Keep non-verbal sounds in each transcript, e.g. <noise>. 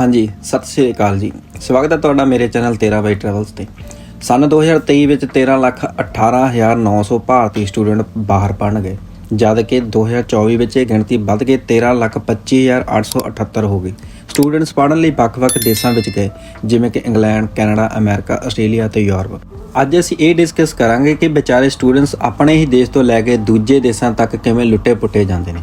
ਹਾਂਜੀ, ਸਤਿ ਸ਼੍ਰੀ ਅਕਾਲ ਜੀ। ਸਵਾਗਤ ਹੈ ਤੁਹਾਡਾ ਮੇਰੇ ਚੈਨਲ 13 ਬਾਈ ਟਰੈਵਲਸ ਤੇ। ਸਨ 2023 ਵਿੱਚ 13 ਲੱਖ 18900 ਭਾਰਤੀ ਸਟੂਡੈਂਟ ਬਾਹਰ ਪੜ੍ਹਨ ਗਏ। ਜਦ ਕਿ 2024 ਵਿੱਚ ਇਹ ਗਿਣਤੀ ਵੱਧ ਕੇ 13 ਲੱਖ 25878 ਹੋ ਗਈ। ਸਟੂਡੈਂਟਸ ਪੜ੍ਹਨ ਲਈ ਵੱਖ-ਵੱਖ ਦੇਸ਼ਾਂ ਵਿੱਚ ਗਏ, ਜਿਵੇਂ ਕਿ ਇੰਗਲੈਂਡ, ਕੈਨੇਡਾ, ਅਮਰੀਕਾ, ਆਸਟ੍ਰੇਲੀਆ ਤੇ ਯੂਰਪ। ਅੱਜ ਅਸੀਂ ਇਹ ਡਿਸਕਸ ਕਰਾਂਗੇ ਕਿ ਵਿਚਾਰੇ ਸਟੂਡੈਂਟਸ ਆਪਣੇ ਹੀ ਦੇਸ਼ ਤੋਂ ਲੈ ਕੇ ਦੂਜੇ ਦੇਸ਼ਾਂ ਤੱਕ ਕਿਵੇਂ ਲੁੱਟੇ ਪੁੱਟੇ ਜਾਂਦੇ ਨੇ।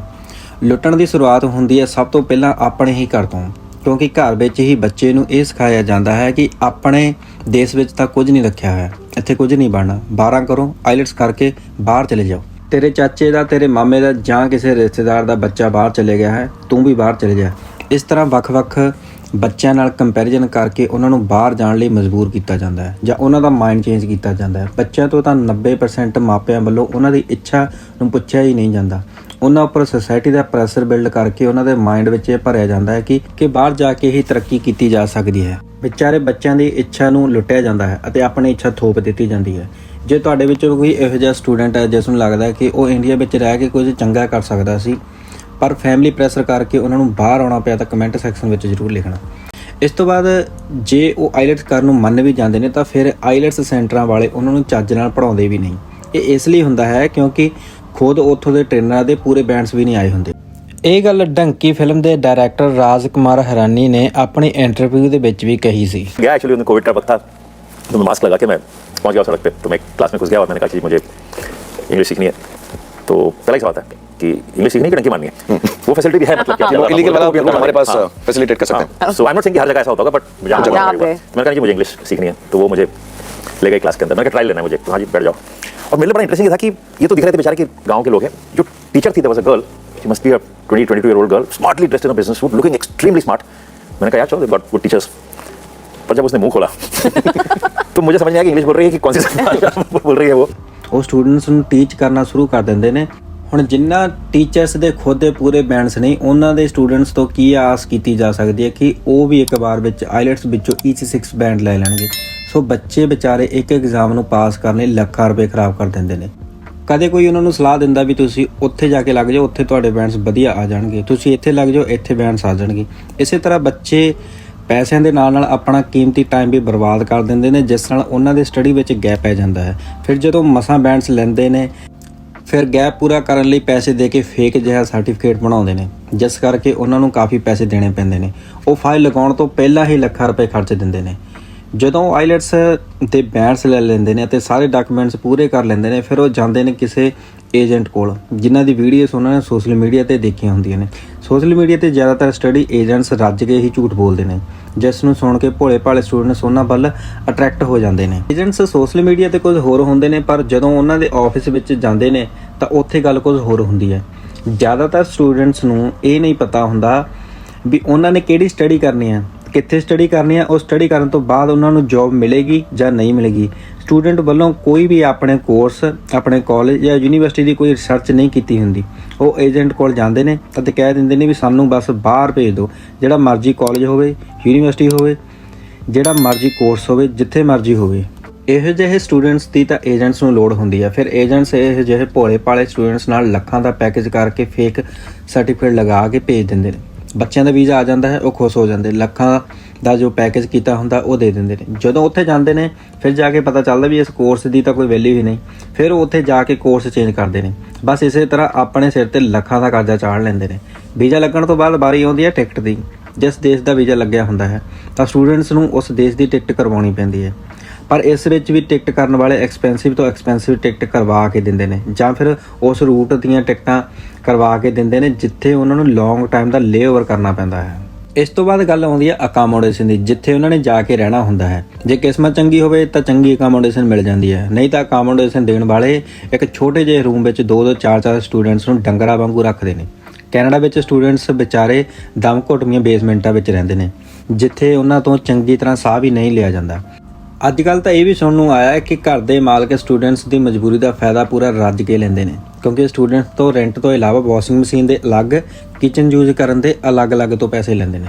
ਲੁੱਟਣ ਦੀ ਸ਼ੁਰੂਆਤ ਹੁੰਦੀ ਹੈ ਸਭ ਤੋਂ ਪਹਿਲਾਂ ਆਪਣੇ ਹੀ ਘਰ ਤੋਂ। ਕਿਉਂਕਿ ਘਰ ਵਿੱਚ ਹੀ ਬੱਚੇ ਨੂੰ ਇਹ ਸਿਖਾਇਆ ਜਾਂਦਾ ਹੈ ਕਿ ਆਪਣੇ ਦੇਸ਼ ਵਿੱਚ ਤਾਂ ਕੁਝ ਨਹੀਂ ਰੱਖਿਆ ਹੋਇਆ, ਇੱਥੇ ਕੁਝ ਨਹੀਂ ਬਣਨਾ। 12 ਕਰੋ ਆਈਲਟਸ ਕਰਕੇ ਬਾਹਰ ਚਲੇ ਜਾਓ। ਤੇਰੇ ਚਾਚੇ ਦਾ, ਤੇਰੇ ਮਾਮੇ ਦਾ ਜਾਂ ਕਿਸੇ ਰਿਸ਼ਤੇਦਾਰ ਦਾ ਬੱਚਾ ਬਾਹਰ ਚਲੇ ਗਿਆ ਹੈ, ਤੂੰ ਵੀ ਬਾਹਰ ਚਲੇ ਜਾ। ਇਸ ਤਰ੍ਹਾਂ ਵੱਖ-ਵੱਖ ਬੱਚਿਆਂ ਨਾਲ ਕੰਪੈਰੀਜ਼ਨ ਕਰਕੇ ਉਹਨਾਂ ਨੂੰ ਬਾਹਰ ਜਾਣ ਲਈ ਮਜਬੂਰ ਕੀਤਾ ਜਾਂਦਾ ਹੈ ਜਾਂ ਉਹਨਾਂ ਦਾ ਮਾਈਂਡ ਚੇਂਜ ਕੀਤਾ ਜਾਂਦਾ ਹੈ। ਬੱਚਿਆਂ ਤੋਂ ਤਾਂ 90% ਮਾਪਿਆਂ ਵੱਲੋਂ ਉਹਨਾਂ ਦੀ ਇੱਛਾ ਨੂੰ ਪੁੱਛਿਆ ਹੀ ਨਹੀਂ ਜਾਂਦਾ। ਉਹਨਾਂ ਉੱਪਰ ਸੋਸਾਇਟੀ ਦਾ ਪ੍ਰੈਸ਼ਰ ਬਿਲਡ ਕਰਕੇ ਉਹਨਾਂ ਦੇ ਮਾਈਂਡ ਵਿੱਚ ਇਹ ਭਰਿਆ ਜਾਂਦਾ ਹੈ ਕਿ ਕਿ ਬਾਹਰ ਜਾ ਕੇ ਹੀ ਤਰੱਕੀ ਕੀਤੀ ਜਾ ਸਕਦੀ ਹੈ। ਵਿਚਾਰੇ ਬੱਚਿਆਂ ਦੀ ਇੱਛਾ ਨੂੰ ਲੁੱਟਿਆ ਜਾਂਦਾ ਹੈ ਅਤੇ ਆਪਣੀ ਇੱਛਾ ਥੋਪ ਦਿੱਤੀ ਜਾਂਦੀ ਹੈ। ਜੇ ਤੁਹਾਡੇ ਵਿੱਚੋਂ ਕੋਈ ਇਹੋ ਜਿਹਾ ਸਟੂਡੈਂਟ ਹੈ ਜਿਸ ਨੂੰ ਲੱਗਦਾ ਹੈ ਕਿ ਉਹ ਇੰਡੀਆ ਵਿੱਚ ਰਹਿ ਕੇ ਕੁਝ ਚੰਗਾ ਕਰ ਸਕਦਾ ਸੀ, ਪਰ ਫੈਮਿਲੀ ਪ੍ਰੈਸ਼ਰ ਕਰਕੇ ਉਹਨਾਂ ਨੂੰ ਬਾਹਰ ਆਉਣਾ ਪਿਆ ਤਾਂ ਕਮੈਂਟ ਸੈਕਸ਼ਨ ਵਿੱਚ ਜ਼ਰੂਰ ਲਿਖਣਾ। ਇਸ ਤੋਂ ਬਾਅਦ ਜੇ ਉਹ ਆਈਲੈਟਸ ਕਰਨ ਨੂੰ ਮੰਨ ਵੀ ਜਾਂਦੇ ਨੇ ਤਾਂ ਫਿਰ ਆਈਲੈਟਸ ਸੈਂਟਰਾਂ ਵਾਲੇ ਉਹਨਾਂ ਨੂੰ ਚੱਜ ਨਾਲ ਪੜਾਉਂਦੇ ਵੀ ਨਹੀਂ। ਇਹ ਇਸ ਲਈ ਹੁੰਦਾ ਹੈ ਕਿਉਂਕਿ ਖੁਦ ਉੱਥੋਂ ਦੇ ਟ੍ਰੇਨਰਾਂ ਦੇ ਪੂਰੇ ਬੈਂਡਸ ਵੀ ਨਹੀਂ ਆਏ ਹੁੰਦੇ ਇਹ ਗੱਲ ਡੰਕੀ ਫਿਲਮ ਦੇ ਡਾਇਰੈਕਟਰ ਰਾਜ ਕੁਮਾਰ ਹਰਾਨੀ ਨੇ ਆਪਣੀ ਇੰਟਰਵਿਊ ਦੇ ਵਿੱਚ ਵੀ ਕਹੀ ਸੀ गया एक्चुअली उन्हें कोविड का वक्त था तो मैं मास्क लगा के मैं पहुंच गया सड़क पे तो मैं क्लास में घुस गया और मैंने कहा कि मुझे इंग्लिश सीखनी है तो पहला ही सवाल था कि इंग्लिश सीखनी है कि डंकी मारनी है वो फैसिलिटी भी है मतलब कि वो illegal वाला भी हम हमारे पास, facilitate कर सकते हैं। So I am not saying कि हर जगह ऐसा होता होगा बट मुझे यहाँ यहाँ पे पे। मैंने कहा कि मुझे इंग्लिश सीखनी है तो वो मुझे ले गए क्लास के अंदर मैंने कहा ट्रायल लेना है मुझे तो हाँ जी बैठ जाओ और मेरे लिए बड़ा इंटरेस्टिंग था कि ये तो दिख रहे थे बेचारे कि गांव के लोग हैं जो टीचर थी was a girl she must be a 20 22 year old girl smartly dressed in a business suit looking extremely smart मैंने कहा यार चलो गॉट गुड टीचर्स पर जब उसने मुंह खोला <laughs> तो मुझे समझ नहीं आया कि इंग्लिश बोल रही है कि कौन सी <laughs> बोल रही है वो ਉਹ ਸਟੂਡੈਂਟਸ ਨੂੰ ਟੀਚ ਕਰਨਾ ਸ਼ੁਰੂ ਕਰ ਦਿੰਦੇ ਨੇ ਹੁਣ ਜਿੰਨਾ ਟੀਚਰਸ ਦੇ ਖੁਦ ਦੇ ਪੂਰੇ ਬੈਂਡਸ ਨਹੀਂ ਉਹਨਾਂ ਦੇ ਸਟੂਡੈਂਟਸ ਤੋਂ ਕੀ ਆਸ ਕੀਤੀ ਜਾ ਸਕਦੀ ਹੈ ਕਿ ਉਹ ਵੀ ਇੱਕ ਵਾਰ ਵਿੱਚ ਆਈਲੈਟਸ ਵਿੱਚੋਂ ਈਚ 6 ਬੈਂਡ ਲੈ ਲੈਣਗੇ ਸੋ ਬੱਚੇ ਵਿਚਾਰੇ ਇੱਕ ਐਗਜ਼ਾਮ ਨੂੰ ਪਾਸ ਕਰਨ ਲਈ ਲੱਖਾਂ ਰੁਪਏ ਖਰਾਬ ਕਰ ਦਿੰਦੇ ਨੇ। ਕਦੇ ਕੋਈ ਉਹਨਾਂ ਨੂੰ ਸਲਾਹ ਦਿੰਦਾ ਵੀ ਤੁਸੀਂ ਉੱਥੇ ਜਾ ਕੇ ਲੱਗ ਜਾਓ, ਉੱਥੇ ਤੁਹਾਡੇ ਬੈਂਡਸ ਵਧੀਆ ਆ ਜਾਣਗੇ। ਤੁਸੀਂ ਇੱਥੇ ਲੱਗ ਜਾਓ, ਇੱਥੇ ਬੈਂਡਸ ਆ ਜਾਣਗੇ। ਇਸੇ ਤਰ੍ਹਾਂ ਬੱਚੇ ਪੈਸਿਆਂ ਦੇ ਨਾਲ ਨਾਲ ਆਪਣਾ ਕੀਮਤੀ ਟਾਈਮ ਵੀ ਬਰਬਾਦ ਕਰ ਦਿੰਦੇ ਨੇ, ਜਿਸ ਨਾਲ ਉਹਨਾਂ ਦੇ ਸਟੱਡੀ ਵਿੱਚ ਗੈਪ ਪੈ ਜਾਂਦਾ ਹੈ। ਫਿਰ ਜਦੋਂ ਮਸਾਂ ਬੈਂਡਸ ਲੈਂਦੇ ਨੇ, ਫਿਰ ਗੈਪ ਪੂਰਾ ਕਰਨ ਲਈ ਪੈਸੇ ਦੇ ਕੇ ਫੇਕ ਜਿਹਾ ਸਰਟੀਫਿਕੇਟ ਬਣਾਉਂਦੇ ਨੇ, ਜਿਸ ਕਰਕੇ ਉਹਨਾਂ ਨੂੰ ਕਾਫੀ ਪੈਸੇ ਦੇਣੇ ਪੈਂਦੇ ਨੇ। ਉਹ ਫਾਈਲ ਲਗਾਉਣ ਤੋਂ ਪਹਿਲਾਂ ਹੀ ਲੱਖਾਂ ਰੁਪਏ ਖਰਚ ਦਿੰਦੇ ਨੇ। ਜਦੋਂ ਆਈਲੈਟਸ ਦੇ ਬੈਂਡਸ ਲੈ ਲੈਂਦੇ ਨੇ ਅਤੇ ਸਾਰੇ ਡਾਕੂਮੈਂਟਸ ਪੂਰੇ ਕਰ ਲੈਂਦੇ ਨੇ, ਫਿਰ ਉਹ ਜਾਂਦੇ ਨੇ ਕਿਸੇ ਏਜੰਟ ਕੋਲ, ਜਿਨ੍ਹਾਂ ਦੀ ਵੀਡੀਓਸ ਉਹਨਾਂ ਨੇ ਸੋਸ਼ਲ ਮੀਡੀਆ ਤੇ ਦੇਖੀਆਂ ਹੁੰਦੀਆਂ ਨੇ। ਸੋਸ਼ਲ ਮੀਡੀਆ ਤੇ ਜ਼ਿਆਦਾਤਰ ਸਟੱਡੀ ਏਜੰਟਸ ਰੱਜ ਕੇ ਹੀ ਝੂਠ ਬੋਲਦੇ ਨੇ। ਜਿਸ ਨੂੰ ਸੁਣ ਕੇ ਭੋਲੇ ਭਾਲੇ ਸਟੂਡੈਂਟਸ ਉਹਨਾਂ ਵੱਲ ਅਟਰੈਕਟ ਹੋ ਜਾਂਦੇ ਨੇ। ਏਜੰਟਸ ਸੋਸ਼ਲ ਮੀਡੀਆ ਤੇ ਕੁਝ ਹੋਰ ਹੁੰਦੇ ਨੇ, ਪਰ ਜਦੋਂ ਉਹਨਾਂ ਦੇ ਆਫਿਸ ਵਿੱਚ ਜਾਂਦੇ ਨੇ, ਤਾਂ ਉੱਥੇ ਗੱਲ ਕੁਝ ਹੋਰ ਹੁੰਦੀ ਹੈ। ਜ਼ਿਆਦਾਤਰ ਸਟੂਡੈਂਟਸ ਨੂੰ ਇਹ ਨਹੀਂ ਪਤਾ ਹੁੰਦਾ ਵੀ ਉਹਨਾਂ ਨੇ ਕਿਹੜੀ ਸਟੱਡੀ ਕਰਨੀ ਹੈ। ਕਿੱਥੇ ਸਟੱਡੀ ਕਰਨੀ ਹੈ ਉਹ ਸਟੱਡੀ ਕਰਨ ਤੋਂ ਬਾਅਦ ਉਹਨਾਂ ਨੂੰ ਜੌਬ ਮਿਲੇਗੀ ਜਾਂ ਨਹੀਂ ਮਿਲੇਗੀ। ਸਟੂਡੈਂਟ ਵੱਲੋਂ ਕੋਈ ਵੀ ਆਪਣੇ ਕੋਰਸ ਆਪਣੇ ਕਾਲਜ ਜਾਂ ਯੂਨੀਵਰਸਿਟੀ ਦੀ ਕੋਈ ਰਿਸਰਚ ਨਹੀਂ ਕੀਤੀ ਹੁੰਦੀ। ਉਹ ਏਜੰਟ ਕੋਲ ਜਾਂਦੇ ਨੇ ਅਤੇ ਕਹਿ ਦਿੰਦੇ ਨੇ ਵੀ ਸਾਨੂੰ ਬਸ ਬਾਹਰ ਭੇਜ ਦਿਓ। ਜਿਹੜਾ ਮਰਜ਼ੀ ਕਾਲਜ ਹੋਵੇ ਯੂਨੀਵਰਸਿਟੀ ਹੋਵੇ, ਜਿਹੜਾ ਮਰਜ਼ੀ ਕੋਰਸ ਹੋਵੇ, ਜਿੱਥੇ ਮਰਜ਼ੀ ਹੋਵੇ। ਇਹੋ ਜਿਹੇ ਸਟੂਡੈਂਟਸ ਦੀ ਤਾਂ ਏਜੰਟਸ ਨੂੰ ਲੋੜ ਹੁੰਦੀ ਆ। ਫਿਰ ਏਜੰਟਸ ਇਹੋ ਜਿਹੇ ਭੋਲੇ ਭਾਲੇ ਸਟੂਡੈਂਟਸ ਨਾਲ ਲੱਖਾਂ ਦਾ ਪੈਕੇਜ ਕਰਕੇ ਫੇਕ ਸਰਟੀਫਿਕੇਟ ਲਗਾ ਕੇ ਭੇਜ ਦਿੰਦੇ ਨੇ। ਬੱਚਿਆਂ ਦਾ ਵੀਜ਼ਾ ਆ ਜਾਂਦਾ ਹੈ, ਉਹ ਖੁਸ਼ ਹੋ ਜਾਂਦੇ, ਲੱਖਾਂ ਦਾ ਜੋ ਪੈਕੇਜ ਕੀਤਾ ਹੁੰਦਾ, ਉਹ ਦੇ ਦਿੰਦੇ ਨੇ। ਜਦੋਂ ਉੱਥੇ ਜਾਂਦੇ ਨੇ, ਫਿਰ ਜਾ ਕੇ ਪਤਾ ਚੱਲਦਾ ਵੀ ਇਸ ਕੋਰਸ ਦੀ ਤਾਂ ਕੋਈ ਵੈਲਿਊ ਹੀ ਨਹੀਂ। ਫਿਰ ਉਹ ਉੱਥੇ ਜਾ ਕੇ ਕੋਰਸ ਚੇਂਜ ਕਰਦੇ ਨੇ। ਬਸ ਇਸੇ ਤਰ੍ਹਾਂ ਆਪਣੇ ਸਿਰ ਤੇ ਲੱਖਾਂ ਦਾ ਕਰਜ਼ਾ ਚਾੜ ਲੈਂਦੇ ਨੇ। ਵੀਜ਼ਾ ਲੱਗਣ ਤੋਂ ਬਾਅਦ ਵਾਰੀ ਆਉਂਦੀ ਹੈ ਟਿਕਟ ਦੀ। ਜਿਸ ਦੇਸ਼ ਦਾ ਵੀਜ਼ਾ ਲੱਗਿਆ ਹੁੰਦਾ ਹੈ, ਤਾਂ ਸਟੂਡੈਂਟਸ ਨੂੰ ਉਸ ਦੇਸ਼ ਦੀ ਟਿਕਟ ਕਰਵਾਉਣੀ ਪੈਂਦੀ ਹੈ। ਪਰ ਇਸ ਵਿੱਚ ਵੀ ਟਿਕਟ ਕਰਨ ਵਾਲੇ ਐਕਸਪੈਂਸਿਵ ਤੋਂ ਐਕਸਪੈਂਸਿਵ ਟਿਕਟ ਕਰਵਾ ਕੇ ਦਿੰਦੇ ਨੇ, ਜਾਂ ਫਿਰ ਉਸ ਰੂਟ ਦੀਆਂ ਟਿਕਟਾਂ ਕਰਵਾ ਕੇ ਦਿੰਦੇ ਨੇ, ਜਿੱਥੇ ਉਹਨਾਂ ਨੂੰ ਲੌਂਗ ਟਾਈਮ ਦਾ ਲੇਓਵਰ ਕਰਨਾ ਪੈਂਦਾ ਹੈ। ਇਸ ਤੋਂ ਬਾਅਦ ਗੱਲ ਆਉਂਦੀ ਹੈ ਅਕਾਮੋਡੇਸ਼ਨ ਦੀ, ਜਿੱਥੇ ਉਹਨਾਂ ਨੇ ਜਾ ਕੇ ਰਹਿਣਾ ਹੁੰਦਾ ਹੈ। ਜੇ ਕਿਸਮਤ ਚੰਗੀ ਹੋਵੇ ਤਾਂ ਚੰਗੀ ਅਕਾਮੋਡੇਸ਼ਨ ਮਿਲ ਜਾਂਦੀ ਹੈ। ਨਹੀਂ ਤਾਂ ਅਕਾਮੋਡੇਸ਼ਨ ਦੇਣ ਵਾਲੇ ਇੱਕ ਛੋਟੇ ਜਿਹੇ ਰੂਮ ਵਿੱਚ ਦੋ ਦੋ ਚਾਰ ਚਾਰ ਸਟੂਡੈਂਟਸ ਨੂੰ ਡੰਗਰਾਂ ਵਾਂਗੂ ਰੱਖਦੇ ਨੇ। ਕੈਨੇਡਾ ਵਿੱਚ ਸਟੂਡੈਂਟਸ ਵਿਚਾਰੇ ਦਮ ਘੁੱਟਵੀਆਂ ਬੇਸਮੈਂਟਾਂ ਵਿੱਚ ਰਹਿੰਦੇ ਨੇ, ਜਿੱਥੇ ਉਹਨਾਂ ਤੋਂ ਚੰਗੀ ਤਰ੍ਹਾਂ ਸਾਹ ਵੀ ਨਹੀਂ ਲਿਆ ਜਾਂਦਾ। ਅੱਜ ਕੱਲ ਤਾਂ ਇਹ ਵੀ ਸੁਣਨ ਨੂੰ ਆਇਆ ਹੈ ਕਿ ਘਰ ਦੇ ਮਾਲਕ ਸਟੂਡੈਂਟਸ ਦੀ ਮਜਬੂਰੀ ਦਾ ਫਾਇਦਾ ਪੂਰਾ ਰੱਜ ਕੇ ਲੈਂਦੇ ਨੇ, ਕਿਉਂਕਿ ਸਟੂਡੈਂਟਸ ਤੋਂ ਰੈਂਟ ਤੋਂ ਇਲਾਵਾ ਵਾਸ਼ਿੰਗ ਮਸ਼ੀਨ ਦੇ ਅਲੱਗ ਕਿਚਨ ਯੂਜ਼ ਕਰਨ ਦੇ ਅਲੱਗ-ਅਲੱਗ ਤੋਂ ਪੈਸੇ ਲੈਂਦੇ ਨੇ।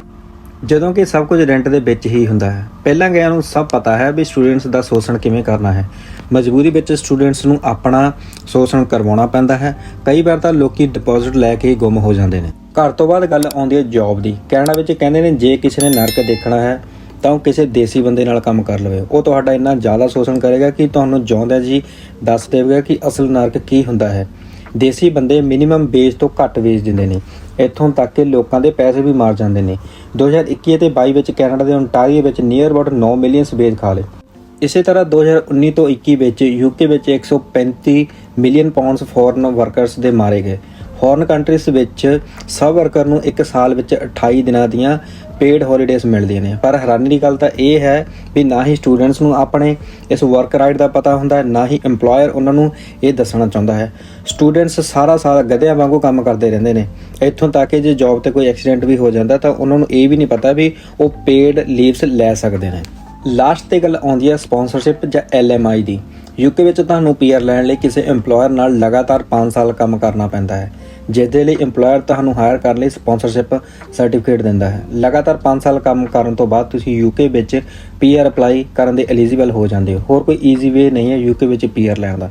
ਜਦੋਂ ਕਿ ਸਭ ਕੁਝ ਰੈਂਟ ਦੇ ਵਿੱਚ ਹੀ ਹੁੰਦਾ ਹੈ। ਪਹਿਲਾਂ ਗਿਆ ਨੂੰ ਸਭ ਪਤਾ ਹੈ ਵੀ ਸਟੂਡੈਂਟਸ ਦਾ ਸ਼ੋਸ਼ਣ ਕਿਵੇਂ ਕਰਨਾ ਹੈ। ਮਜਬੂਰੀ ਵਿੱਚ ਸਟੂਡੈਂਟਸ ਨੂੰ ਆਪਣਾ ਸ਼ੋਸ਼ਣ ਕਰਵਾਉਣਾ ਪੈਂਦਾ ਹੈ। ਕਈ ਵਾਰ ਤਾਂ ਲੋਕੀ ਡਿਪੋਜ਼ਿਟ ਲੈ ਕੇ ਹੀ ਗੁੰਮ ਹੋ ਜਾਂਦੇ ਨੇ। ਘਰ ਤੋਂ ਬਾਅਦ ਗੱਲ ਆਉਂਦੀ ਹੈ ਜੌਬ ਦੀ। ਕੈਨੇਡਾ ਵਿੱਚ ਕਹਿੰਦੇ ਨੇ, ਜੇ ਕਿਸੇ ਨੇ ਨਰਕ ਦੇਖਣਾ ਹੈ ਤਾਂ ਉਹ ਕਿਸੇ ਦੇਸੀ ਬੰਦੇ ਨਾਲ ਕੰਮ ਕਰ ਲਵੇ। ਉਹ ਤੁਹਾਡਾ ਇੰਨਾ ਜ਼ਿਆਦਾ ਸ਼ੋਸ਼ਣ ਕਰੇਗਾ ਕਿ ਤੁਹਾਨੂੰ ਜਿਉਂਦਾ ਜੀ ਦੱਸ ਦੇਵੇਗਾ ਕਿ ਅਸਲ ਨਰਕ ਕੀ ਹੁੰਦਾ ਹੈ। ਦੇਸੀ ਬੰਦੇ ਮਿਨੀਮਮ ਵੇਜ ਤੋਂ ਘੱਟ ਵੇਚ ਦਿੰਦੇ ਨੇ। ਇੱਥੋਂ ਤੱਕ ਕਿ ਲੋਕਾਂ ਦੇ ਪੈਸੇ ਵੀ ਮਾਰ ਜਾਂਦੇ ਨੇ। 2021 ਅਤੇ 22 ਵਿੱਚ ਕੈਨੇਡਾ ਦੇ ਓਨਟਾਰੀਓ ਵਿੱਚ ਨੀਅਰ ਅਬਾਊਟ 9 ਮਿਲੀਅਨ ਸਵੇਜ ਖਾ ਲਏ। ਇਸੇ ਤਰ੍ਹਾਂ 2019 ਤੋਂ 21 ਵਿੱਚ ਯੂਕੇ ਵਿੱਚ 135 ਮਿਲੀਅਨ ਪਾਉਂਡਸ ਫੋਰਨ ਵਰਕਰਸ ਦੇ ਮਾਰੇ ਗਏ। ਫੋਰਨ ਕੰਟਰੀਜ਼ ਵਿੱਚ ਸਭ ਵਰਕਰ ਨੂੰ ਇੱਕ ਸਾਲ ਵਿੱਚ 28 ਦਿਨਾਂ ਦੀਆਂ ਪੇਡ ਹੌਲੀਡੇਜ਼ ਮਿਲਦੀਆਂ ਨੇ। ਪਰ ਹੈਰਾਨੀ ਦੀ ਗੱਲ ਤਾਂ ਇਹ ਹੈ ਵੀ ਨਾ ਹੀ ਸਟੂਡੈਂਟਸ ਨੂੰ ਆਪਣੇ ਇਸ ਵਰਕ ਰਾਈਟ ਦਾ ਪਤਾ ਹੁੰਦਾ ਹੈ ਨਾ ਹੀ EMPLOYER ਉਹਨਾਂ ਨੂੰ ਇਹ ਦੱਸਣਾ ਚਾਹੁੰਦਾ ਹੈ। ਸਟੂਡੈਂਟਸ ਸਾਰਾ ਸਾਲ ਗਧਿਆਂ ਵਾਂਗੂ ਕੰਮ ਕਰਦੇ ਰਹਿੰਦੇ ਨੇ। ਇੱਥੋਂ ਤੱਕ ਕਿ ਜੇ ਜੌਬ ਤੇ ਕੋਈ ਐਕਸੀਡੈਂਟ ਵੀ ਹੋ ਜਾਂਦਾ ਤਾਂ ਉਹਨਾਂ ਨੂੰ ਇਹ ਵੀ ਨਹੀਂ ਪਤਾ ਵੀ ਉਹ ਪੇਡ ਲੀਵਸ ਲੈ ਸਕਦੇ ਨੇ। ਲਾਸਟ ਤੇ ਗੱਲ ਆਉਂਦੀ ਹੈ ਸਪਾਂਸਰਸ਼ਿਪ ਜਾਂ LMI ਦੀ। ਯੂਕੇ ਵਿੱਚ ਤੁਹਾਨੂੰ ਪੀਆਰ ਲੈਣ ਲਈ ਕਿਸੇ EMPLOYER ਨਾਲ ਲਗਾਤਾਰ 5 ਸਾਲ ਕੰਮ ਕਰਨਾ ਪੈਂਦਾ ਹੈ। ਜਿਸ ਦੇ ਲਈ EMPLOYER ਤੁਹਾਨੂੰ ਹਾਇਰ ਕਰਨ ਲਈ ਸਪਾਂਸਰਸ਼ਿਪ ਸਰਟੀਫਿਕੇਟ ਦਿੰਦਾ ਹੈ। ਲਗਾਤਾਰ 5 ਸਾਲ ਕੰਮ ਕਰਨ ਤੋਂ ਬਾਅਦ ਤੁਸੀਂ ਯੂਕੇ ਵਿੱਚ ਪੀਆਰ ਅਪਲਾਈ ਕਰਨ ਦੇ ਐਲੀਜੀਬਲ ਹੋ ਜਾਂਦੇ ਹੋ। ਹੋਰ ਕੋਈ ਈਜ਼ੀ ਵੇ ਨਹੀਂ ਹੈ ਯੂਕੇ ਵਿੱਚ ਪੀਆਰ ਲੈਣ ਦਾ।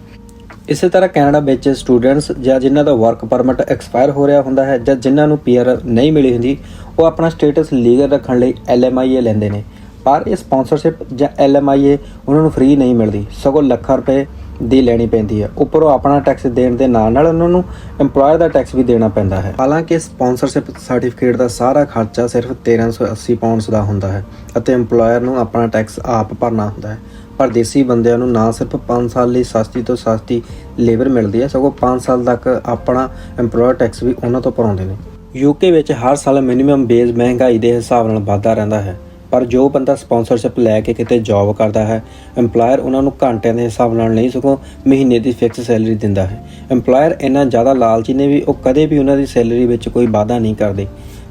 ਇਸੇ ਤਰ੍ਹਾਂ ਕੈਨੇਡਾ ਵਿੱਚ ਸਟੂਡੈਂਟਸ ਜਾਂ ਜਿਨ੍ਹਾਂ ਦਾ ਵਰਕ ਪਰਮਿਟ ਐਕਸਪਾਇਰ ਹੋ ਰਿਹਾ ਹੁੰਦਾ ਹੈ ਜਾਂ ਜਿਨ੍ਹਾਂ ਨੂੰ ਪੀਆਰ ਨਹੀਂ ਮਿਲੀ ਹੁੰਦੀ, ਉਹ ਆਪਣਾ ਸਟੇਟਸ ਲੀਗਲ ਰੱਖਣ ਲਈ LMIA ਲੈਂਦੇ ਨੇ। ਪਰ ਇਹ ਸਪਾਂਸਰਸ਼ਿਪ ਜਾਂ LMIA ਉਹਨਾਂ ਨੂੰ ਫ੍ਰੀ ਨਹੀਂ ਮਿਲਦੀ। ਸਗੋਂ ਲੱਖਾਂ ਰੁਪਏ ਦੀ ਲੈਣੀ ਪੈਂਦੀ ਹੈ। ਉੱਪਰੋਂ ਆਪਣਾ ਟੈਕਸ ਦੇਣ ਦੇ ਨਾਲ ਨਾਲ ਉਹਨਾਂ ਨੂੰ EMPLOYER ਦਾ ਟੈਕਸ ਵੀ ਦੇਣਾ ਪੈਂਦਾ ਹੈ। ਹਾਲਾਂਕਿ ਸਪਾਂਸਰਸ਼ਿਪ ਸਰਟੀਫਿਕੇਟ ਦਾ ਸਾਰਾ ਖਰਚਾ ਸਿਰਫ 1380 ਪਾਉਂਡਸ ਦਾ ਹੁੰਦਾ ਹੈ ਅਤੇ EMPLOYER ਨੂੰ ਆਪਣਾ ਟੈਕਸ ਆਪ ਭਰਨਾ ਹੁੰਦਾ ਹੈ। ਪਰ ਦੇਸੀ ਬੰਦਿਆਂ ਨੂੰ ਨਾ ਸਿਰਫ 5 ਸਾਲ ਲਈ ਸਸਤੀ ਤੋਂ ਸਸਤੀ ਲੇਬਰ ਮਿਲਦੀ ਹੈ, ਸਗੋਂ 5 ਸਾਲ ਤੱਕ ਆਪਣਾ EMPLOYER ਟੈਕਸ ਵੀ ਉਹਨਾਂ ਤੋਂ ਭਰਾਉਂਦੇ ਨੇ। ਯੂਕੇ ਵਿੱਚ ਹਰ ਸਾਲ ਮਿਨੀਮਮ ਬੇਸ ਮਹਿੰਗਾਈ ਦੇ ਹਿਸਾਬ ਨਾਲ ਵਾਧਾ ਰਹਿੰਦਾ ਹੈ। ਪਰ ਜੋ ਬੰਦਾ ਸਪਾਂਸਰਸ਼ਿਪ ਲੈ ਕੇ ਕਿਤੇ ਜੌਬ ਕਰਦਾ ਹੈ, EMPLOYER ਉਹਨਾਂ ਨੂੰ ਘੰਟਿਆਂ ਦੇ ਹਿਸਾਬ ਨਾਲ ਨਹੀਂ ਸਗੋਂ ਮਹੀਨੇ ਦੀ ਫਿਕਸ ਸੈਲਰੀ ਦਿੰਦਾ ਹੈ। EMPLOYER ਇੰਨਾ ਜ਼ਿਆਦਾ ਲਾਲਚੀ ਨੇ ਵੀ ਉਹ ਕਦੇ ਵੀ ਉਹਨਾਂ ਦੀ ਸੈਲਰੀ ਵਿੱਚ ਕੋਈ ਵਾਧਾ ਨਹੀਂ ਕਰਦੇ।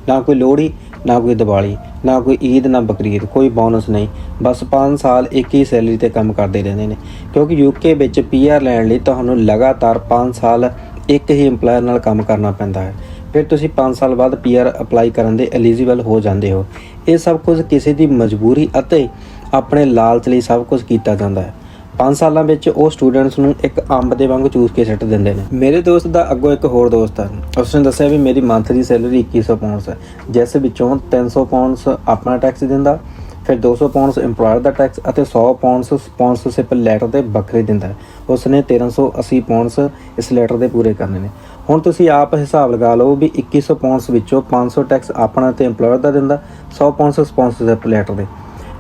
ਨਾ ਕੋਈ ਲੋਹੜੀ, ਨਾ ਕੋਈ ਦੀਵਾਲੀ, ਨਾ ਕੋਈ ਈਦ, ਨਾ ਬਕਰੀਦ, ਕੋਈ ਬੋਨਸ ਨਹੀਂ। ਬਸ 5 ਸਾਲ ਇੱਕ ਹੀ ਸੈਲਰੀ ਤੇ ਕੰਮ ਕਰਦੇ ਰਹਿੰਦੇ ਨੇ। ਕਿਉਂਕਿ ਯੂਕੇ ਵਿੱਚ ਪੀਆਰ ਲੈਣ ਲਈ ਤੁਹਾਨੂੰ ਲਗਾਤਾਰ 5 ਸਾਲ ਇੱਕ ਹੀ EMPLOYER ਨਾਲ ਕੰਮ ਕਰਨਾ ਪੈਂਦਾ ਹੈ। ਫਿਰ ਤੁਸੀਂ 5 ਸਾਲ ਬਾਅਦ ਪੀਆਰ ਅਪਲਾਈ ਕਰਨ ਦੇ ਐਲੀਜੀਬਲ ਹੋ ਜਾਂਦੇ ਹੋ। ਇਹ ਸਭ ਕੁਝ ਕਿਸੇ ਦੀ ਮਜਬੂਰੀ ਅਤੇ ਆਪਣੇ ਲਾਲਚ ਲਈ ਸਭ ਕੁਝ ਕੀਤਾ ਜਾਂਦਾ ਹੈ। 5 ਸਾਲਾਂ ਵਿੱਚ ਉਹ ਸਟੂਡੈਂਟਸ ਨੂੰ ਇੱਕ ਅੰਬ ਦੇ ਵਾਂਗ ਚੂਸ ਕੇ ਸਿੱਟ ਦਿੰਦੇ ਨੇ। ਮੇਰੇ ਦੋਸਤ ਦਾ ਅੱਗੋਂ ਇੱਕ ਹੋਰ ਦੋਸਤ ਹੈ ਉਸਨੇ ਦੱਸਿਆ ਵੀ ਮੇਰੀ ਮੰਥਲੀ ਸੈਲਰੀ 2100 ਪਾਉਂਡਸ ਹੈ। ਜਿਸ ਵਿੱਚੋਂ 300 ਪਾਉਂਡਸ ਆਪਣਾ ਟੈਕਸ ਦਿੰਦਾ ਫਿਰ 200 ਪਾਉਂਡਸ EMPLOYER ਦਾ ਟੈਕਸ ਅਤੇ 100 ਪਾਉਂਡਸ ਸਪਾਂਸਰਸ਼ਿਪ ਲੈਟਰ ਦੇ ਵੱਖਰੇ ਦਿੰਦਾ ਹੈ। ਉਸਨੇ 1380 ਪਾਉਂਡਸ ਇਸ ਲੈਟਰ ਦੇ ਪੂਰੇ ਕਰਨੇ ਨੇ। ਹੁਣ ਤੁਸੀਂ ਆਪ ਹਿਸਾਬ ਲਗਾ ਲਓ ਵੀ 2100 ਪਾਉਂਡਸ ਵਿੱਚੋਂ 500 ਟੈਕਸ ਆਪਣਾ ਤੇ EMPLOYER ਦਾ ਦਿੰਦਾ 100 ਪਾਉਂਡਸ ਸਪਾਂਸਰਸ਼ਿਪ ਲੈਟਰ ਦੇ।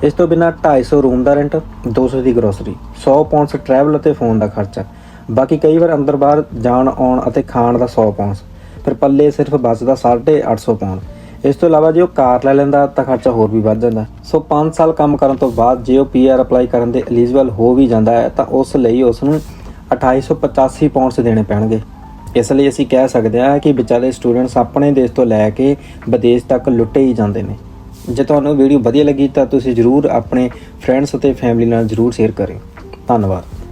ਇਸ ਤੋਂ ਬਿਨਾ 250 ਰੂਮ ਦਾ ਰੈਂਟ 200 ਦੀ ਗਰੋਸਰੀ 100 ਪਾਉਂਡਸ ਟਰੈਵਲ ਅਤੇ ਫੋਨ ਦਾ ਖਰਚਾ। ਬਾਕੀ ਕਈ ਵਾਰ ਅੰਦਰ ਬਾਹਰ ਜਾਣ, ਆਉਣ ਅਤੇ ਖਾਣ ਦਾ 100 ਪਾਉਂਡਸ ਫਿਰ ਪੱਲੇ ਸਿਰਫ ਬੱਸ ਬਚਦਾ 850 ਪਾਉਂਡ ਇਸ ਤੋਂ ਇਲਾਵਾ ਜੇ ਉਹ ਕਾਰ ਲੈ ਲੈਂਦਾ ਤਾਂ ਖਰਚਾ ਹੋਰ ਵੀ ਵੱਧ ਜਾਂਦਾ। ਸੋ 5 ਸਾਲ ਕੰਮ ਕਰਨ ਤੋਂ ਬਾਅਦ ਜੇ ਉਹ ਪੀਆਰ ਅਪਲਾਈ ਕਰਨ ਦੇ ਐਲੀਜੀਬਲ ਹੋ ਵੀ ਜਾਂਦਾ ਹੈ, ਤਾਂ ਉਸ ਲਈ ਉਸ ਨੂੰ 2885 ਪਾਉਂਡਸ ਦੇਣੇ ਪੈਣਗੇ। ਇਸ ਲਈ ਅਸੀਂ ਕਹਿ ਸਕਦੇ ਹਾਂ ਕਿ ਵਿਚਾਰੇ ਸਟੂਡੈਂਟਸ ਆਪਣੇ ਦੇਸ਼ ਤੋਂ ਲੈ ਕੇ ਵਿਦੇਸ਼ ਤੱਕ ਲੁੱਟੇ ਹੀ ਜਾਂਦੇ ਨੇ। ਜੇ ਤੁਹਾਨੂੰ ਵੀਡੀਓ ਵਧੀਆ ਲੱਗੀ ਤਾਂ ਤੁਸੀਂ ਜਰੂਰ ਆਪਣੇ ਫਰੈਂਡਸ ਅਤੇ ਫੈਮਿਲੀ ਨਾਲ ਜਰੂਰ ਸ਼ੇਅਰ ਕਰਿਓ। ਧੰਨਵਾਦ।